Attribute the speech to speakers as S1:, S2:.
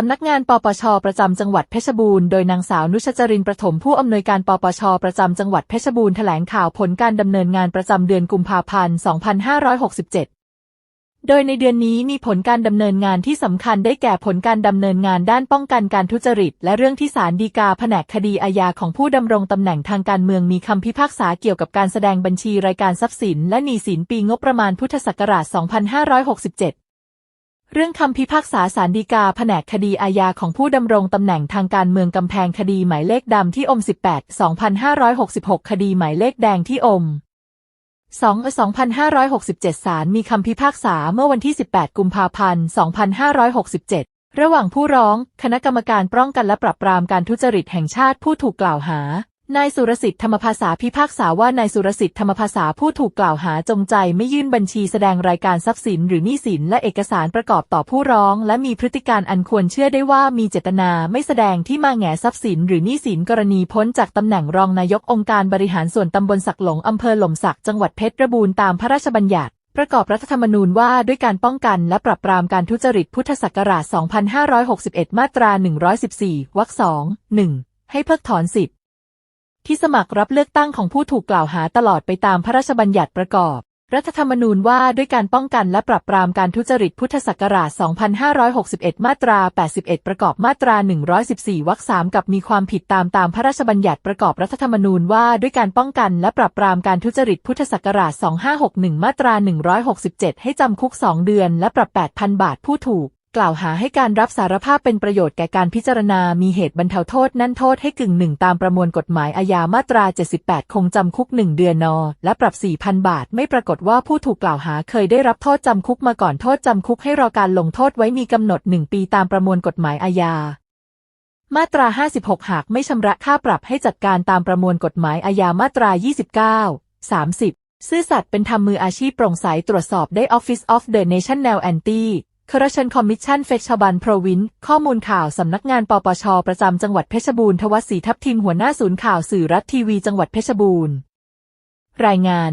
S1: สำนักงานปปช ประจำจังหวัดเพชรบูรณ์ โดยนางสาวนุชจรินประถมผู้อำนวยการปปช ประจำจังหวัดเพชรบูรณ์แถลงข่าวผลการดำเนินงานประจำเดือนกุมภาพันธ์ 2567 โดยในเดือนนี้มีผลการดำเนินงานที่สำคัญได้แก่ผลการดำเนินงานด้านป้องกันการทุจริต และเรื่องที่ศาลฎีกาแผนกคดีอาญาของผู้ดำรงตำแหน่งทางการเมืองมีคำพิพากษาเกี่ยวกับการแสดงบัญชีรายการทรัพย์สิน และหนี้สินปีงบประมาณพุทธศักราช 2567 เรื่องคำพิพากษาศาลฎีกาแผนกคดีอาญาของผู้ดำรงตำแหน่งทางการเมืองกำแพงคดีหมายเลขดำที่อม 18 2566 คดีหมายเลขแดงที่อม 2 2567 ศาลมีคำพิพากษาเมื่อวันที่ 18 กุมภาพันธ์ 2567 ระหว่างผู้ร้อง คณะกรรมการป้องกันและปราบปรามการทุจริตแห่งชาติผู้ถูกกล่าวหา นายสุรสิทธิ์ธรรมภาษาพิพากษาว่านายสุรสิทธิ์ธรรมภาษาผู้ถูกกล่าวหาจงใจไม่ยื่นบัญชีแสดงรายการทรัพย์สินหรือหนี้สินและเอกสารประกอบต่อผู้ร้อง และมีพฤติการอันควรเชื่อได้ว่ามีเจตนาไม่แสดงที่มาแหง่ทรัพย์สินหรือหนี้สินกรณีพ้นจากตำแหน่งรองนายกองค์การบริหารส่วนตำบลสักหลงอำเภอหล่มสักจังหวัดเพชรบูรณ์ตามพระราชบัญญัติประกอบรัฐธรรมนูญว่าด้วยการป้องกันและปราบปรามการทุจริตพุทธศักราช 2561 มาตรา 114 วรรค 2 1 ให้เพิกถอนสิทธิ ที่สมัครรับเลือกตั้งของผู้ถูกกล่าวหาตลอดไปตามพระราชบัญญัติประกอบ รัฐธรรมนูญว่าด้วยการป้องกันและปราบปรามการทุจริตพุทธศักราช 2561 มาตรา 81 ประกอบมาตรา 114 วรรค 3 กับมีความผิดตามตามพระราชบัญญัติประกอบรัฐธรรมนูญว่าด้วยการป้องกันและปราบปรามการทุจริตพุทธศักราช 2561 มาตรา 167 ให้จำคุก 2 เดือน และปรับ 8,000 บาทผู้ถูก กล่าวหาให้การรับสารภาพเป็นประโยชน์แก่การพิจารณา มีเหตุบรรเทาโทษนั่นโทษให้กึ่งหนึ่งตามประมวลกฎหมายอาญามาตรา 78 คงจำคุก1เดือนนอ และปรับ 4,000 บาท ไม่ปรากฏว่าผู้ถูกกล่าวหาเคยได้รับโทษจำคุกมาก่อนโทษจำคุกให้รอการลงโทษไว้มีกำหนด1ปีตามประมวลกฎหมายอาญามาตรา 56 หากไม่ชำระค่าปรับให้จัดการตามประมวลกฎหมายอาญามาตรา 29 30 ซื่อสัตย์เป็นธรรมมืออาชีพโปร่งใสตรวจสอบได้ Office of the National Anti ขรเชนคอมมิชชั่นเฟชบันโปรวินข้อมูลข่าวสำนักงานปปช ประจำจังหวัดเพชรบูรณ์ทวัศรีทัพทิมหัวหน้าศูนย์ข่าวสื่อรัฐทีวีจังหวัดเพชรบูรณ์ รายงาน